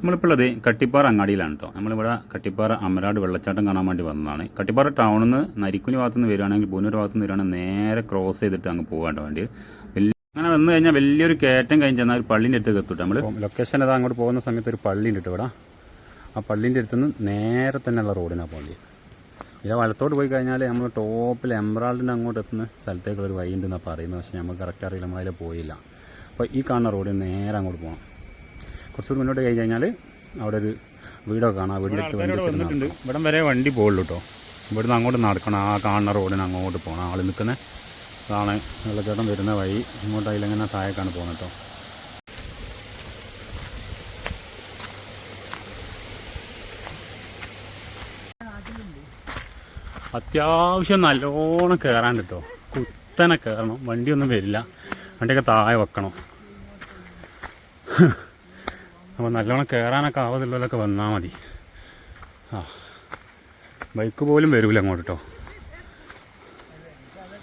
നമ്മളിപ്പോൾ ഉള്ളത് കട്ടിപ്പാറ അങ്ങാടിയിലാണ് കേട്ടോ നമ്മളിവിടെ കട്ടിപ്പാറ അമരാട് വെള്ളച്ചാട്ടം കാണാൻ വേണ്ടി വന്നതാണ്. കട്ടിപ്പാറ ടൗണിൽ നിന്ന് നരിക്കുനി ഭാഗത്തുനിന്ന് വരികയാണെങ്കിൽ പൂനൂർ ഭാഗത്തുനിന്ന് വരികയാണെങ്കിൽ നേരെ ക്രോസ് ചെയ്തിട്ട് അങ്ങ് പോകാണ്ട് വേണ്ടി. വലിയ അങ്ങനെ വന്നു കഴിഞ്ഞാൽ വലിയൊരു കയറ്റം കഴിഞ്ഞ് ചെന്നാൽ ഒരു പള്ളീന്റെ അടുത്ത് എത്തും നമ്മൾ ലൊക്കേഷൻ അതാ അങ്ങോട്ട് പോകുന്ന സമയത്ത് ഒരു പള്ളി ഉണ്ട് ഇവിടെ. ആ പള്ളീന്റെ അടുത്ത് നിന്ന് നേരെ തന്നെയുള്ള റോഡിനാണ് പോകേണ്ടത്. ഇല്ല വലത്തോട്ട് പോയി കഴിഞ്ഞാൽ നമ്മൾ ടോപ്പിൽ എംബ്രാൾഡിന്റെ അങ്ങോട്ട് എത്തുന്ന സ്ഥലത്തേക്കുള്ള ഒരു വഴി ഉണ്ടെന്നാണ് പറയുന്നത്. പക്ഷേ നമുക്ക് കറക്റ്റ് അറിയില്ല. നമ്മളതിൽ പോയില്ല. അപ്പോൾ ഈ കാണുന്ന റോഡിൽ നേരെ അങ്ങോട്ട് പോകണം. കുറച്ചുകൂടി മുന്നോട്ട് കഴിഞ്ഞ് കഴിഞ്ഞാൽ അവിടെ ഒരു വീടൊക്കെ കാണാം. വണ്ടി വന്നിട്ടുണ്ട്. ഇവിടം വരെ വണ്ടി പോകുള്ളൂ കേട്ടോ ഇവിടുന്ന് അങ്ങോട്ട് നടക്കണം. ആ കാണുന്ന റോഡിന് അങ്ങോട്ട് പോകണം ആൾ നിൽക്കുന്ന അതാണ് വെള്ളച്ചാട്ടം വരുന്ന വഴി. ഇങ്ങോട്ട് അതിലെങ്ങനെ താഴേക്കാണ് പോകുന്നത് കേട്ടോ അത്യാവശ്യം നല്ലോണം കയറാൻ കേട്ടോ കുത്തനെ കയറണം വണ്ടിയൊന്നും വരില്ല. വണ്ടിയൊക്കെ താഴെ വെക്കണം. അപ്പോൾ നല്ലോണം കയറാനൊക്കെ ആവതുള്ളതൊക്കെ വന്നാൽ മതി. ആ ബൈക്ക് പോലും വരൂല അങ്ങോട്ട് കേട്ടോ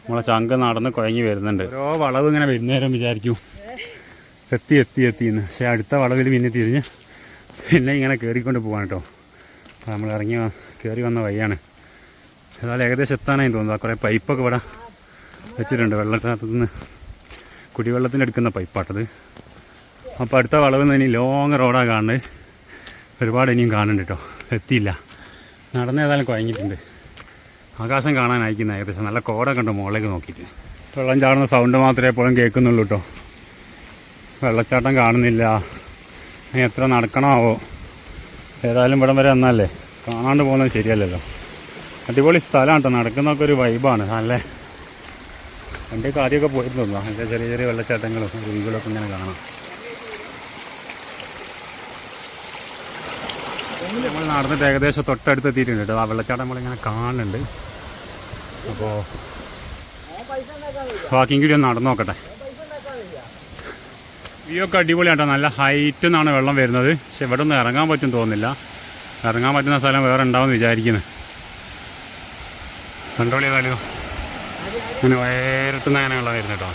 നമ്മളെ ചങ്ക നടന്ന് കുഴങ്ങി വരുന്നുണ്ട്. ഓരോ വളവ് ഇങ്ങനെ വരുന്നേരം വിചാരിക്കും. എത്തി എത്തി എത്തി എന്ന് പക്ഷേ അടുത്ത വളവിൽ പിന്നെ തിരിഞ്ഞ് പിന്നെ ഇങ്ങനെ കയറിക്കൊണ്ട് പോകാൻ കേട്ടോ നമ്മൾ ഇറങ്ങി കയറി വന്ന വഴിയാണ്. ഏതായാലും ഏകദേശം എത്താനായി തോന്നുന്നു. കുറേ പൈപ്പൊക്കെ ഇവിടെ വെച്ചിട്ടുണ്ട്. വെള്ളത്തിനകത്ത് നിന്ന് കുടിവെള്ളത്തിന് എടുക്കുന്ന പൈപ്പാട്ടത്. അപ്പോൾ അടുത്ത വളവ് ഇനി ലോങ് റോഡാണ് കാണുന്നത്. ഒരുപാട് ഇനിയും കാണുന്നുണ്ട് കേട്ടോ. എത്തിയില്ല. നടന്ന് ഏതായാലും കുഴങ്ങിയിട്ടുണ്ട് ആകാശം കാണാൻ അയക്കുന്ന ഏകദേശം. നല്ല കോട ഉണ്ട് മുകളിലേക്ക് നോക്കിയിട്ട്. വെള്ളം ചാടുന്ന സൗണ്ട് മാത്രമേ എപ്പോഴും കേൾക്കുന്നുള്ളൂ കേട്ടോ. വെള്ളച്ചാട്ടം കാണുന്നില്ല. ഇനി എത്ര നടക്കണമാവോ? ഏതായാലും ഇവിടം വരെ വന്നാലേ കാണാണ്ട് പോകുന്നത് ശരിയല്ലല്ലോ. അടിപൊളി സ്ഥലമാണ് കേട്ടോ. നടക്കുന്നൊക്കെ ഒരു വൈബാണ് നല്ല വണ്ടിയൊക്കെ ആദ്യമൊക്കെ പോയിരുന്നു തോന്നുന്നു ചെറിയ ചെറിയ വെള്ളച്ചാട്ടങ്ങളും രീതികളൊക്കെ ഇങ്ങനെ കാണാം. നമ്മൾ നടന്നിട്ട് ഏകദേശം തൊട്ടടുത്ത് എത്തിയിട്ടുണ്ട് കേട്ടോ. ആ വെള്ളച്ചാട്ടം നമ്മളിങ്ങനെ കാണുന്നുണ്ട്. അപ്പോൾ വാക്കിംഗ് കൂടി ഒന്ന് നടന്നു നോക്കട്ടെ. വ്യൂ ഒക്കെ അടിപൊളിയാണ് കേട്ടോ. നല്ല ഹൈറ്റിൽ നിന്നാണ് വെള്ളം വരുന്നത്. പക്ഷെ ഇവിടെ ഒന്നും ഇറങ്ങാൻ പറ്റും തോന്നുന്നില്ല. ഇറങ്ങാൻ പറ്റുന്ന സ്ഥലം വേറെ ഉണ്ടാവുമെന്ന് വിചാരിക്കുന്നത് കണ്ടോളി ഏതായാലും. ഇങ്ങനെ വയറത്തുനിന്ന് അങ്ങനെ വെള്ളം വരുന്നത് കേട്ടോ.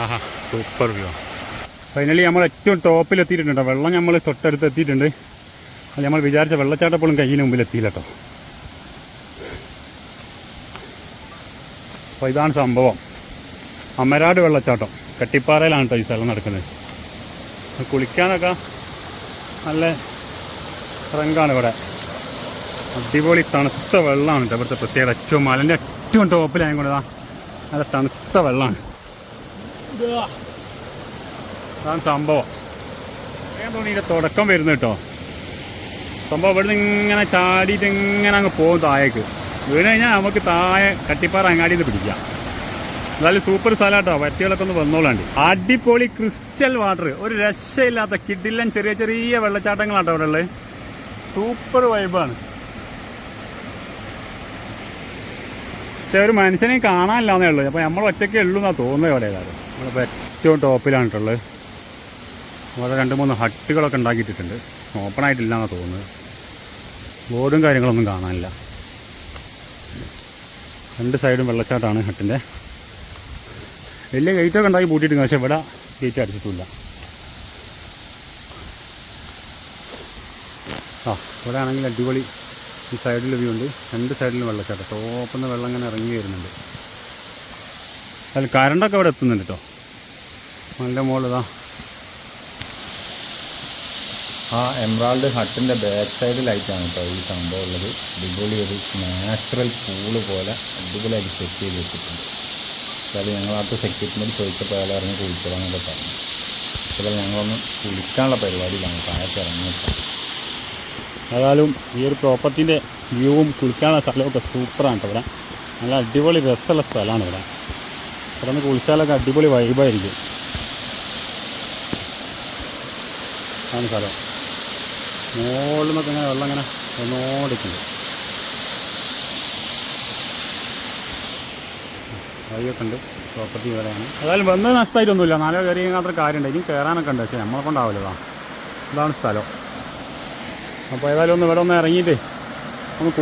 ആഹാ സൂപ്പർ വ്യൂ ഫൈനലി നമ്മൾ ഏറ്റവും ടോപ്പിൽ എത്തിയിട്ടുണ്ട് കേട്ടോ. വെള്ളം നമ്മൾ തൊട്ടടുത്ത് എത്തിയിട്ടുണ്ട്. അത് നമ്മൾ വിചാരിച്ച വെള്ളച്ചാട്ടപ്പോഴും കയ്യിന് മുമ്പിൽ എത്തിയില്ല കേട്ടോ. അപ്പോൾ ഇതാണ് സംഭവം. അമരാട് വെള്ളച്ചാട്ടം. കട്ടിപ്പാറയിലാണ് കേട്ടോ ഈ സ്ഥലം നടക്കുന്നത്. കുളിക്കാനൊക്കെ നല്ല റങ്കാണ് ഇവിടെ. അടിപൊളി തണുത്ത വെള്ളമാണ് കേട്ടോ ഇവിടുത്തെ പ്രത്യേകത. ഏറ്റവും മലന്റെ ഏറ്റവും ടോപ്പിലായത് കൊണ്ട് നല്ല തണുത്ത വെള്ളമാണ് അതാണ് സംഭവം. തുടക്കം വരുന്നു കേട്ടോ. സംഭവം ഇവിടെ നിന്ന് ഇങ്ങനെ ചാടിയിട്ട് ഇങ്ങനെ അങ്ങ് പോകും താഴേക്ക്. വീണ് കഴിഞ്ഞാൽ നമുക്ക് താഴെ കട്ടിപ്പാറ അങ്ങാടിയിൽ നിന്ന് പിടിക്കാം. എന്നാലും സൂപ്പർ സ്ഥലം കേട്ടോ പറ്റികളൊക്കെ ഒന്ന് വന്നോളാണ്ട്. അടിപൊളി ക്രിസ്റ്റൽ വാട്ടർ. ഒരു രക്ഷയില്ലാത്ത കിഡില്ലൻ ചെറിയ ചെറിയ വെള്ളച്ചാട്ടങ്ങളാട്ടോ അവിടെ ഉള്ളത് സൂപ്പർ വൈബാണ്. പക്ഷെ ഒരു മനുഷ്യനെ കാണാനില്ലാന്നേ ഉള്ളൂ. അപ്പോൾ നമ്മൾ ഒറ്റയ്ക്കേ ഉള്ളൂ എന്നാണ് തോന്നുന്നത് ഇവിടെ ഏതായാലും. നമ്മളിപ്പോൾ ഏറ്റവും ടോപ്പിലാണ് കേട്ടുള്ളത് അവിടെ രണ്ട് മൂന്ന് ഹട്ടുകളൊക്കെ ഉണ്ടാക്കിയിട്ടുണ്ട് ഓപ്പൺ ആയിട്ടില്ല എന്നാണ് തോന്നുന്നത്. ബോർഡും കാര്യങ്ങളൊന്നും കാണാനില്ല. രണ്ട് സൈഡും വെള്ളച്ചാട്ടമാണ് ഹട്ടിന്റെ. വലിയ ഗേറ്റൊക്കെ ഉണ്ടാക്കി പൂട്ടിയിട്ടുണ്ട് പക്ഷേ ഇവിടെ ഗേറ്റ് അടിച്ചിട്ടില്ല. ആ ഇവിടെ ആണെങ്കിൽ അടിപൊളി ഈ സൈഡിൽ വ്യൂ ഉണ്ട്. രണ്ട് സൈഡിലും വെള്ളച്ചാട്ടം. ടോപ്പിൽ വെള്ളം ഇങ്ങനെ ഇറങ്ങി വരുന്നുണ്ട്. അതിൽ കറണ്ടൊക്കെ ഇവിടെ എത്തുന്നുണ്ട് കേട്ടോ നല്ല മുകളിൽ ആ എംറാൾഡ് ഹട്ടിന്റെ ബാക്ക് സൈഡിലായിട്ടാണ് കേട്ടോ ഈ സംഭവം ഉള്ളത്. അടിപൊളി ഒരു നാച്ചുറൽ പൂൾ പോലെ അടിപൊളിയായിട്ട് സെറ്റ് ചെയ്ത് വെച്ചിട്ടുണ്ട്. അതായത് ഞങ്ങളകത്ത് സെക്യൂരിറ്റിനോട് ചോദിച്ചപ്പോൾ അയാൾ ഇറങ്ങി കുളിച്ചതാണെന്നൊക്കെ പറഞ്ഞു. അപ്പോൾ ഞങ്ങളൊന്ന് കുളിക്കാനുള്ള പരിപാടിയിലാണ് താഴത്ത് ഇറങ്ങിയിട്ട് ഏതായാലും ഈ ഒരു പ്രോപ്പർട്ടീന്റെ വ്യൂവും കുളിക്കാനുള്ള സ്ഥലമൊക്കെ സൂപ്പറാണ് കേട്ടോ ഇവിടെ. നല്ല അടിപൊളി രസമുള്ള സ്ഥലമാണ് ഇവിടെ. നിന്ന് കുളിച്ചാലൊക്കെ അടിപൊളി വൈബായിരിക്കും ആണ് സ്ഥലം. മുകളിൽ നിന്നൊക്കെ ഇങ്ങനെ വെള്ളം ഇങ്ങനെ വന്നോണ്ടിരിക്കുന്നുണ്ട് വഴിയൊക്കെ ഉണ്ട്. പ്രോപ്പർട്ടി ഇവിടെയാണ്. ഏതായാലും വന്ന് നഷ്ടമായിട്ടൊന്നുമില്ല. നാലോ കയറി മാത്രം കാര്യമുണ്ട്. ഇനി കയറാനൊക്കെ ഉണ്ട്. പക്ഷേ നമ്മളെ കൊണ്ടാവില്ല ഇതാണ് സ്ഥലം. അപ്പോൾ ഏതായാലും ഒന്ന് ഇവിടെ ഒന്ന് ഇറങ്ങിയിട്ട് ഒന്ന്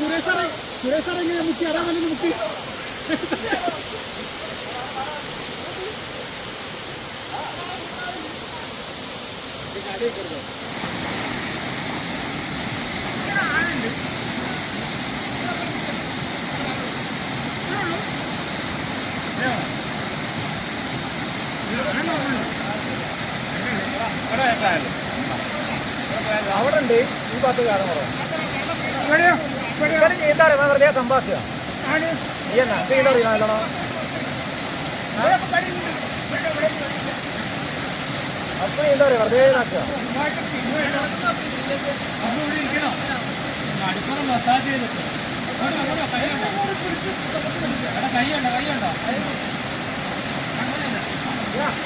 കുളിച്ചാൾട്ടെ അവിടെ ഉണ്ട്. ഈ ഭാഗത്ത് കാരണം എന്താ പറയുക വെറുതെ സംഭാഷ നീ എന്നാ? നീന്താ അറിയില്ല നല്ലോണം? അപ്പൊ എന്താ പറയുക? വെറുതെ ഇതാക്കുക?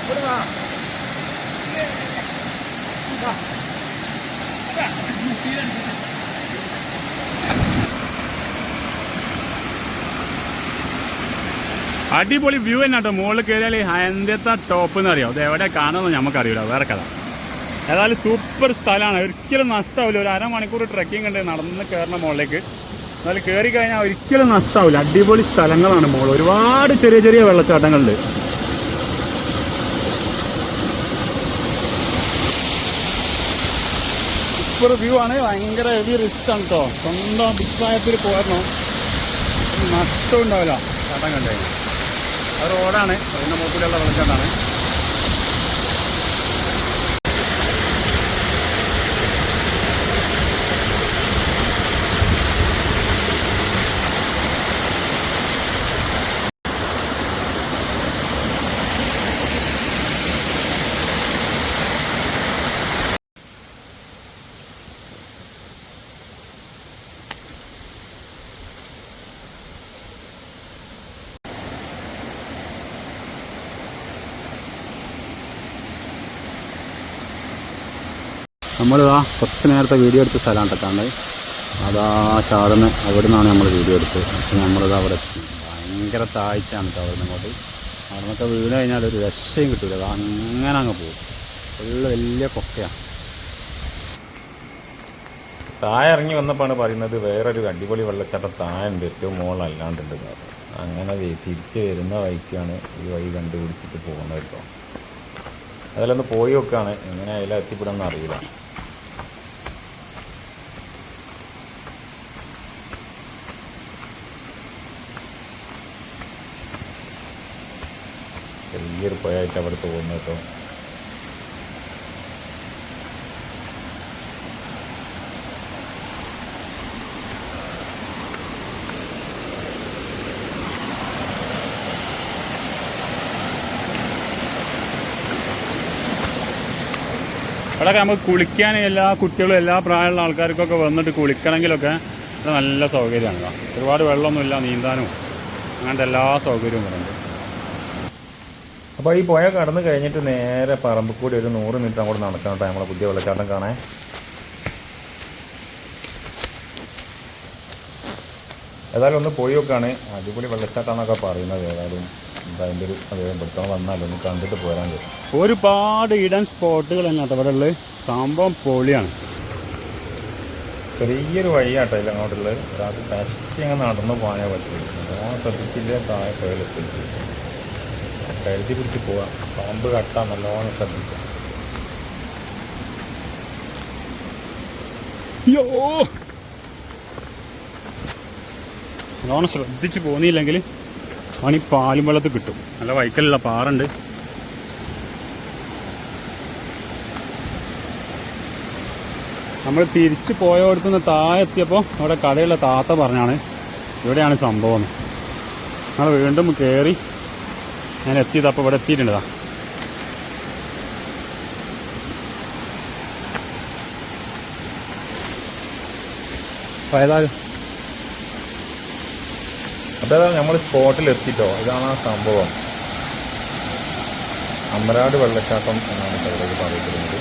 ഇവിടെ വാ. അടിപൊളി വ്യൂ തന്നെ കേട്ടോ. മുകളിൽ കയറിയാൽ എന്തെത്താ ടോപ്പ് എന്ന് അറിയാം? അത് എവിടെ കാണുമെന്ന് നമുക്കറിയില്ല. വേറെ കഥ. ഏതായാലും സൂപ്പർ സ്ഥലമാണ്. ഒരിക്കലും നഷ്ടമാവില്ല ഒരു അരമണിക്കൂർ ട്രക്കിംഗ് ഉണ്ട് നടന്ന് കയറുന്ന മുകളിലേക്ക് എന്നാലും കയറി കഴിഞ്ഞാൽ ഒരിക്കലും നഷ്ടമാവില്ല അടിപൊളി സ്ഥലങ്ങളാണ് മുകളിൽ ഒരുപാട് ചെറിയ ചെറിയ വെള്ളച്ചാട്ടങ്ങളുണ്ട്. സൂപ്പർ വ്യൂ ആണ്. ഭയങ്കര ഹെവി റിസ്ക് ആണ് കേട്ടോ സ്വന്തം അഭിപ്രായത്തിൽ പോരണം. നഷ്ടം ഉണ്ടാവില്ല. ചാട്ടം കണ്ടു റോഡാണ്. അതിന്റെ മുകളിലുള്ള വെള്ളച്ചാട്ടാണ് നമ്മളിതാ കുറച്ച് നേരത്തെ വീഡിയോ എടുത്ത സ്ഥലമാണ് കേട്ടാണ്ട് അതാ ചാടുന്ന അവിടെ നിന്നാണ് നമ്മൾ വീഡിയോ എടുത്തത്. അപ്പോൾ നമ്മളിത് അവിടെ എത്തി. ഭയങ്കര താഴ്ചയാണ് കേട്ടോ അവിടെ നിന്ന് അങ്ങോട്ട് അവിടെ നിന്നൊക്കെ വീണ് കഴിഞ്ഞാൽ ഒരു രക്ഷയും കിട്ടില്ല അത് അങ്ങനെ അങ്ങ് പോകും. ഫുള്ള് വലിയ കൊക്കയാണ് താഴെ ഇറങ്ങി വന്നപ്പോഴാണ് പറയുന്നത് വേറൊരു അടിപൊളി വെള്ളച്ചാട്ടം താഴെ ഉണ്ട്. ഏറ്റവും മുകളിലല്ലാണ്ടുണ്ട് അങ്ങനെ തിരിച്ച് വരുന്ന വഴിക്കാണ് ഈ വഴി കണ്ടുപിടിച്ചിട്ട് പോകുന്നത് കേട്ടോ. അതിലൊന്ന് പോയി വെക്കുകയാണ് എങ്ങനെ അതിൽ അറിയില്ല. ചെറിയൊരു പുഴയായിട്ട് അവിടെ തോന്നുന്നു കേട്ടോ ഇവിടെ നമുക്ക് കുളിക്കാൻ എല്ലാ കുട്ടികളും എല്ലാ പ്രായമുള്ള ആൾക്കാർക്കൊക്കെ വന്നിട്ട് കുളിക്കണമെങ്കിലൊക്കെ നല്ല സൗകര്യമാണ്. ഒരുപാട് വെള്ളമൊന്നുമില്ല നീന്താനും അങ്ങനത്തെ എല്ലാ സൗകര്യവും ഉണ്ട് അപ്പോൾ ഈ പുഴ കടന്ന് കഴിഞ്ഞിട്ട് നേരെ പറമ്പിൽ കൂടി ഒരു നൂറ് മീറ്റർ അങ്ങോട്ട് നടക്കണം കേട്ടോ നമ്മളെ പുതിയ വെള്ളച്ചാട്ടം കാണാൻ. ഏതായാലും ഒന്ന് പോയി നോക്കാണ്. അടിപൊളി വെള്ളച്ചാട്ടമാണെന്നൊക്കെ പറയുന്നത് ഏതായാലും. അതിന്റെ ഒരു അദ്ദേഹം പെട്ടെന്ന് വന്നാലും ഒന്ന് കണ്ടിട്ട് പോരാൻ കഴിയും ഒരുപാട് ഇടൻ സ്പോട്ടുകൾ തന്നെ കേട്ടോ ഇവിടെ ഉള്ളത്. സംഭവം പൊളിയാണ്. ചെറിയൊരു വഴിയാട്ടോ ഇതിൽ അങ്ങോട്ടുള്ളത്. ഒരാൾക്ക് കഷ്ടി അങ്ങ് നടന്നു പോകാനേ പറ്റുള്ളൂ. ആ ശ്രദ്ധിച്ചില്ലേ? താഴെ പുഴയിലെത്തി കരുതി പിടിച്ച് പോവാം. പാമ്പ് കട്ടാൻ നല്ലോണം ശ്രദ്ധിക്കാം. അയ്യോ നല്ലോണം ശ്രദ്ധിച്ച് പോന്നില്ലെങ്കിൽ പണി പാലും വെള്ളത്തിൽ കിട്ടും. നല്ല വൈക്കലുള്ള പാറുണ്ട്. നമ്മൾ തിരിച്ച് പോയോടത്തു നിന്ന് താഴെ എത്തിയപ്പോൾ അവിടെ കടയുള്ള താത്ത പറഞ്ഞാണ് ഇവിടെയാണ് സംഭവം നമ്മൾ വീണ്ടും കയറി ഞാൻ എത്തിയത് അപ്പോൾ ഇവിടെ എത്തിയിട്ടുണ്ടതാ. ഏതായാലും അപ്പോൾ നമ്മൾ സ്പോട്ടിൽ എത്തിട്ടോ? ഇതാണ് ആ സംഭവം. അമരാട് വെള്ളച്ചാട്ടം എന്നാണ് ഇവിടേക്ക് പറയപ്പെടുന്നത്.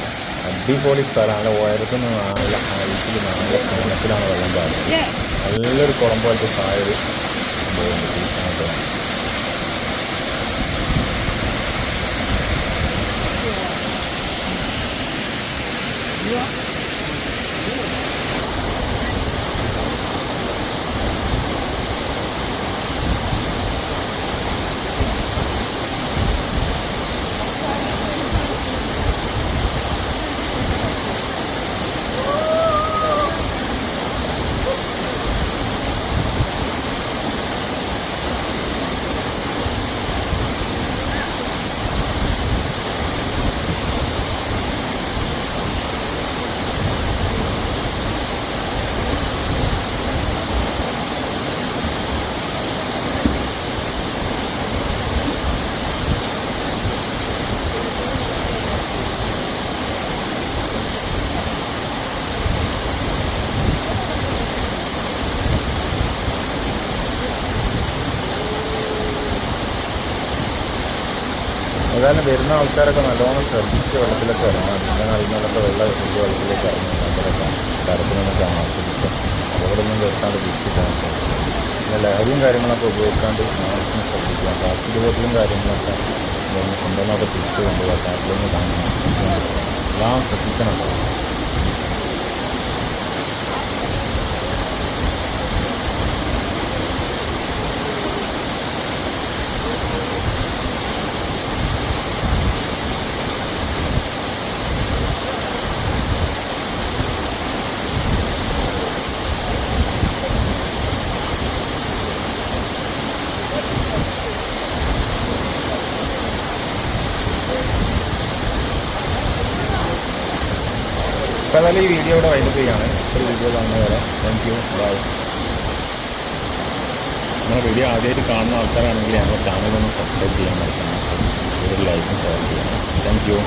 അടിപൊളി സ്ഥലമാണ്. ഉയരത്തിൽ നിന്ന് നല്ല ഹൈറ്റിൽ നല്ല കോണത്തിലാണ് വെള്ളം ചാടുന്നത് നല്ലൊരു കുളം പോലത്തെ താഴെ സംഭവം കേട്ടോ ഏതായാലും വരുന്ന ആൾക്കാരൊക്കെ നല്ലോണം ശ്രദ്ധിച്ച് വെള്ളത്തിലൊക്കെ ഇറങ്ങണം. പിന്നെ അറിയുന്നതൊക്കെ വെള്ളം വലിയ വെള്ളത്തിലേക്ക് ഇറങ്ങി നമ്മളൊക്കെ കരത്തിനൊക്കെ ആസ്വദിച്ച് അപകടമൊന്നും വരുത്താണ്ട് തിരിച്ചിട്ടാൻ പിന്നെ ലഹരിയും കാര്യങ്ങളൊക്കെ ഉപയോഗിക്കാണ്ട് മാക്സിമം ശ്രദ്ധിക്കുക. പ്ലാസ്റ്റിക് ബോട്ടിലും കാര്യങ്ങളൊക്കെ കൊണ്ടുവന്നൊക്കെ തിരിച്ച് കൊണ്ടുപോകാം. ടാപ്പിലൊന്നും കാണുന്നു എല്ലാം ശ്രദ്ധിക്കണം. അപ്പോൾ ഏതായാലും ഈ വീഡിയോ ഇവിടെ വൈൻഡപ്പ് ചെയ്യാണ്. ഒരു വീഡിയോ കാണുന്ന വരെ താങ്ക് യു ബൈ നമ്മുടെ വീഡിയോ ആദ്യമായിട്ട് കാണുന്ന ആൾക്കാരാണെങ്കിൽ ഞങ്ങളുടെ ചാനൽ ഒന്ന് സബ്സ്ക്രൈബ് ചെയ്യാൻ മറക്കണം ഒരു ലൈക്കും ഷെയർ ചെയ്യണം താങ്ക് യു